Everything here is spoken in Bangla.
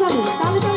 করে তাহলে